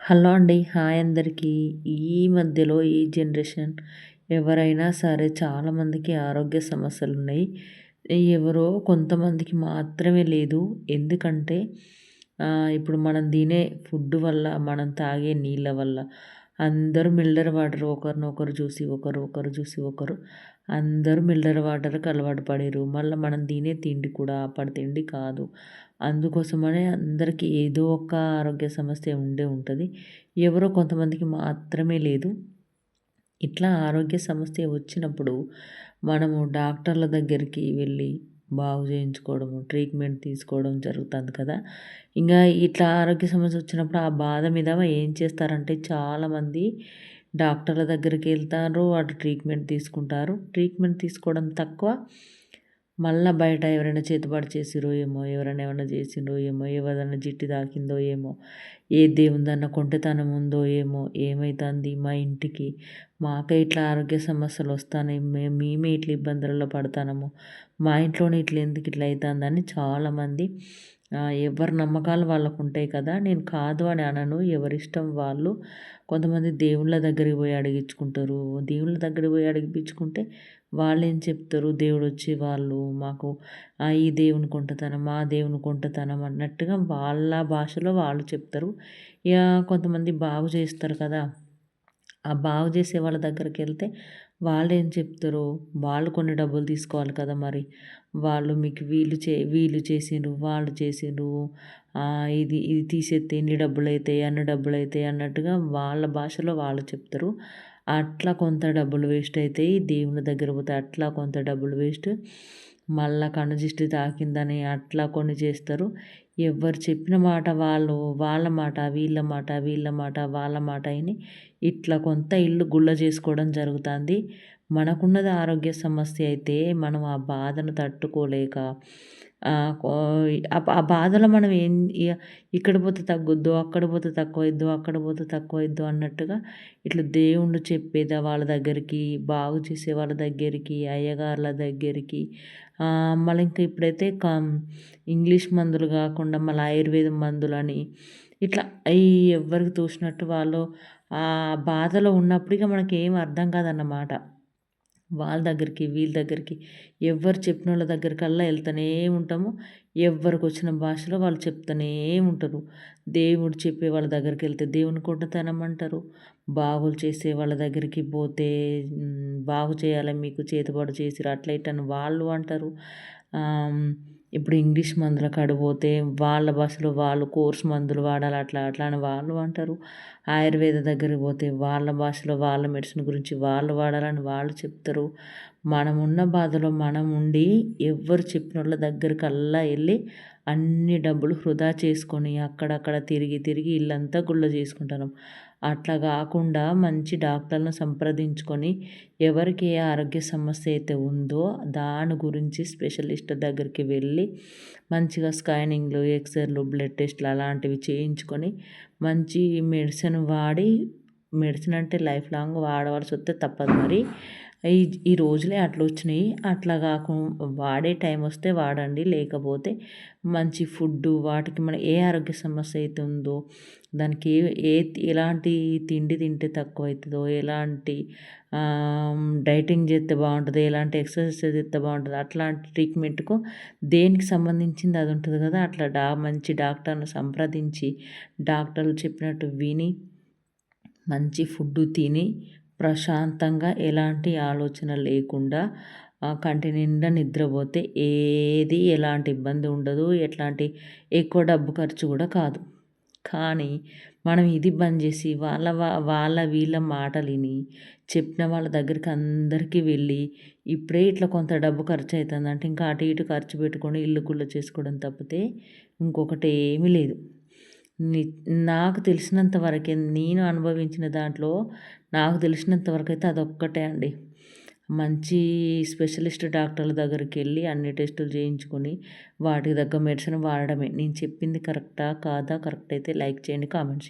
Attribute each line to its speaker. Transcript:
Speaker 1: Hello అండి hi అందరికీ. ఈ మధ్యలో ఈ జనరేషన్ ఎవరైనా సరే చాలామందికి ఆరోగ్య సమస్యలు ఉన్నాయి ఎవరో కొంతమందికి మాత్రమే లేదు. ఎందుకంటే ఇప్పుడు మనం తినే ఫుడ్ వల్ల మనం తాగే నీళ్ళ వల్ల అందరూ మిల్లర్ వాటర్. ఒకరినొకరు చూసి ఒకరు ఒకరు చూసి ఒకరు. అందరూ మిల్లర్ వాటర్కి అలవాటు పడారు. మళ్ళీ మనం తినే తిండి కూడా అప్పటి తిండి కాదు. అందుకోసమనే అందరికీ ఏదో ఒక ఆరోగ్య సమస్య ఉండే ఉంటుంది. ఎవరో కొంతమందికి మాత్రమే లేదు. ఇట్లా ఆరోగ్య సమస్య వచ్చినప్పుడు మనము డాక్టర్ల దగ్గరికి వెళ్ళి బాగు చేయించుకోవడము ట్రీట్మెంట్ తీసుకోవడం జరుగుతుంది కదా. ఇంకా ఇట్లా ఆరోగ్య సమస్య వచ్చినప్పుడు ఆ బాధ మీద ఏం చేస్తారంటే చాలామంది డాక్టర్ల దగ్గరికి వెళ్తారు అటు ట్రీట్మెంట్ తీసుకుంటారు. ట్రీట్మెంట్ తీసుకోవడం తక్కువ మళ్ళీ బయట ఎవరైనా చేతుపాటు చేసిరో ఏమో ఎవరైనా ఏమైనా చేసిండ్రో ఏమో ఎవరైనా జిట్టి తాకిందో ఏమో ఏ దేవుందన్న కొంటెతనం ఉందో ఏమో ఏమవుతుంది మా ఇంటికి? మాకే ఇట్లా ఆరోగ్య సమస్యలు వస్తాయి మేము మేమే ఇట్లా ఇబ్బందులలో పడతానము. మా ఇంట్లోనే ఇట్లా ఎందుకు ఇట్లా అవుతుందని చాలామంది ఎవరి నమ్మకాలు వాళ్ళకు ఉంటాయి కదా. నేను కాదు అని అనను. ఎవరిష్టం వాళ్ళు కొంతమంది దేవుళ్ళ దగ్గరికి పోయి అడిగించుకుంటారు. దేవుళ్ళ దగ్గరికి పోయి అడిగించుకుంటే వాళ్ళు ఏం చెప్తారు? దేవుడు వచ్చి వాళ్ళు మాకు ఈ దేవుని కొంటతనం ఆ దేవుని కొంటతనం అన్నట్టుగా వాళ్ళ భాషలో వాళ్ళు చెప్తారు. ఇక కొంతమంది బాగు చేస్తారు కదా. ఆ బాగు చేసే వాళ్ళ దగ్గరికి వెళ్తే వాళ్ళు ఏం చెప్తారు? వాళ్ళు కొన్ని డబ్బులు తీసుకోవాలి కదా మరి. వాళ్ళు మీకు వీళ్ళు చే వీళ్ళు చేసిండ్రు వాళ్ళు చేసిండ్రు. ఇది ఇది తీసేస్తే ఎన్ని డబ్బులు అవుతాయి అన్ని డబ్బులు అవుతాయి అన్నట్టుగా వాళ్ళ భాషలో వాళ్ళు చెప్తారు. అట్లా కొంత డబ్బులు వేస్ట్ అవుతాయి దేవుని దగ్గర పోతే అట్లా కొంత డబ్బులు వేస్ట్. మళ్ళా కనుజిష్టి తాకిందని అట్లా కొన్ని చేస్తారు. ఎవరు చెప్పిన మాట వాళ్ళు వాళ్ళ మాట వీళ్ళ మాట వీళ్ళ మాట వాళ్ళ మాట అని ఇట్లా కొంత ఇల్లు గుళ్ళ చేసుకోవడం జరుగుతుంది. మనకున్నది ఆరోగ్య సమస్య అయితే మనం ఆ బాధను తట్టుకోలేక ఆ బాధలో మనం ఏం ఇక్కడ పోతే తగ్గుద్దు అక్కడ పోతే తక్కువైద్దు అక్కడ పోతే తక్కువైద్దు అన్నట్టుగా ఇట్లా దేవుళ్ళు చెప్పేది వాళ్ళ దగ్గరికి బాగు చేసే వాళ్ళ దగ్గరికి అయ్యగారుల దగ్గరికి. మళ్ళీ ఇంకా ఇప్పుడైతే ఇంగ్లీష్ మందులు కాకుండా మళ్ళీ ఆయుర్వేదం మందులని ఇట్లా అవి ఎవరికి తోసినట్టు వాళ్ళు ఆ బాధలో ఉన్నప్పుడు ఇక మనకి ఏం అర్థం కాదన్నమాట. వాళ్ళ దగ్గరికి వీళ్ళ దగ్గరికి. ఎవరు చెప్పిన వాళ్ళ దగ్గరికల్లా వెళ్తూనే ఉంటాము. ఎవరికి వచ్చిన భాషలో వాళ్ళు చెప్తూనే ఉంటారు. దేవుడు చెప్పే వాళ్ళ దగ్గరికి వెళ్తే దేవుని కొంటతనం అంటారు. బాగులు చేసే వాళ్ళ దగ్గరికి పోతే బాగు చేయాలి మీకు చేతుపాటు చేసిరు అట్లా ఇట్లని వాళ్ళు అంటారు. ఇప్పుడు ఇంగ్లీష్ మందుల కాడ పోతే వాళ్ళ భాషలో వాళ్ళు కోర్స్ మందులు వాడాలి అట్లా అట్లా అని వాళ్ళు అంటారు. ఆయుర్వేద దగ్గరికి పోతే వాళ్ళ భాషలో వాళ్ళ మెడిసిన్ గురించి వాళ్ళు వాడాలని వాళ్ళు చెప్తారు. మనం ఉన్న బాధలో మనం ఉండి ఎవ్వరు చెప్పిన వాళ్ళ దగ్గరికి అల్లా వెళ్ళి అన్ని డబ్బులు వృధా చేసుకొని అక్కడక్కడ తిరిగి తిరిగి ఇల్లంతా గుళ్ళ చేసుకుంటాను. అట్లా కాకుండా మంచి డాక్టర్లను సంప్రదించుకొని ఎవరికి ఏ ఆరోగ్య సమస్య అయితే ఉందో దాని గురించి స్పెషలిస్ట్ దగ్గరికి వెళ్ళి మంచిగా స్కానింగ్లు ఎక్స్రేలు బ్లడ్ టెస్ట్లు అలాంటివి చేయించుకొని మంచి మెడిసిన్ వాడి మెడిసిన్ అంటే లైఫ్ లాంగ్ వాడవలసి వస్తే తప్పదు మరి. ఈ ఈ రోజులే అట్లా వచ్చినాయి. అట్లా కాకుండా వాడే టైం వస్తే వాడండి. లేకపోతే మంచి ఫుడ్ వాటికి మన ఏ ఆరోగ్య సమస్య అయితే ఉందో దానికి ఏ ఏ ఎలాంటి తిండి తింటే తక్కువ అవుతుందో ఎలాంటి డైటింగ్ చేస్తే బాగుంటుంది ఎలాంటి ఎక్సర్సైజ్ చేస్తే బాగుంటుంది అట్లాంటి ట్రీట్మెంట్కు దేనికి సంబంధించింది అది ఉంటుంది కదా. అట్లా డా మంచి డాక్టర్ను సంప్రదించి డాక్టర్లు చెప్పినట్టు విని మంచి ఫుడ్ తిని ప్రశాంతంగా ఎలాంటి ఆలోచన లేకుండా కంటి నిండా నిద్రపోతే ఏది ఎలాంటి ఇబ్బంది ఉండదు. ఎట్లాంటి ఎక్కువ డబ్బు ఖర్చు కూడా కాదు. కానీ మనం ఇది బంద్ చేసి వాళ్ళ వాళ్ళ వీళ్ళ మాటలు విని చెప్పిన వాళ్ళ దగ్గరికి అందరికీ వెళ్ళి ఇప్పుడే ఇట్లా కొంత డబ్బు ఖర్చు అవుతుందంటే ఇంకా అటు ఇటు ఖర్చు పెట్టుకొని ఇల్లు గుళ్ళ చేసుకోవడం తప్పితే ఇంకొకటి ఏమీ లేదు. నాకు తెలిసినంత వరకే నేను అనుభవించిన దాంట్లో నాకు తెలిసినంత వరకు అయితే అదొక్కటే అండి. మంచి స్పెషలిస్ట్ డాక్టర్ల దగ్గరికి వెళ్ళి అన్ని టెస్టులు చేయించుకొని వాటికి తగ్గ మెడిసిన్ వాడడమే. నేను చెప్పింది కరెక్టా కాదా కరెక్ట్ అయితే లైక్ చేయండి కామెంట్స్